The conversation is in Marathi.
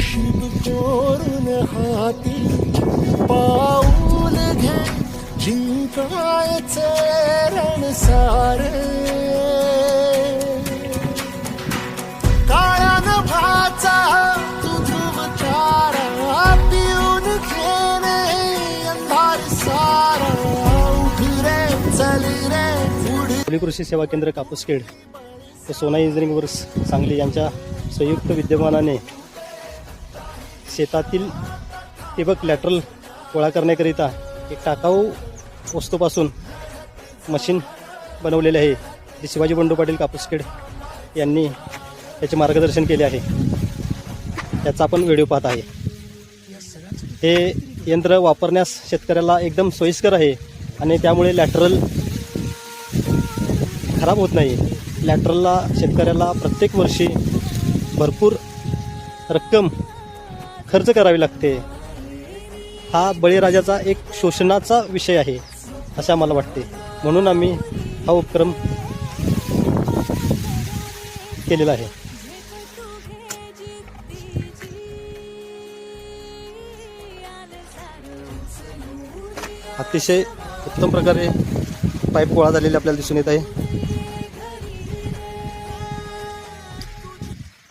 नशीब कोरून हाती पाऊल घे जिंकायचे रण सारे. काळ्या नभाचा तू पिऊन घेणे अंधार सारा. उठ रे रे पुढे कृषी सेवा केंद्र कापूसखेड सोना इंजिनिअरिंग वर्क्स सांगली यांच्या संयुक्त विद्यमानाने शेतातील ठिबक लॅटरल गोळा करण्याकरिता एक टाकाऊ वस्तूपासून मशीन बनवलेले आहे. जे शिवाजी बंडू पाटील कापूसखेड यांनी याचे मार्गदर्शन केले आहे. त्याचा आपण व्हिडिओ पाहत आहे. हे यंत्र वापरण्यास शेतकऱ्याला एकदम सोयीस्कर आहे आणि त्यामुळे लॅटरल खराब होत नाही. लॅटरलला शेतकऱ्याला प्रत्येक वर्षी भरपूर रक्कम खर्च करावी लागते. हा बळीराजाचा एक शोषणाचा विषय आहे असे आम्हाला वाटते. म्हणून आम्ही हा उपक्रम केलेला आहे. अतिशय उत्तम प्रकारे पाईप गोळा झालेले आपल्याला दिसून येत आहे.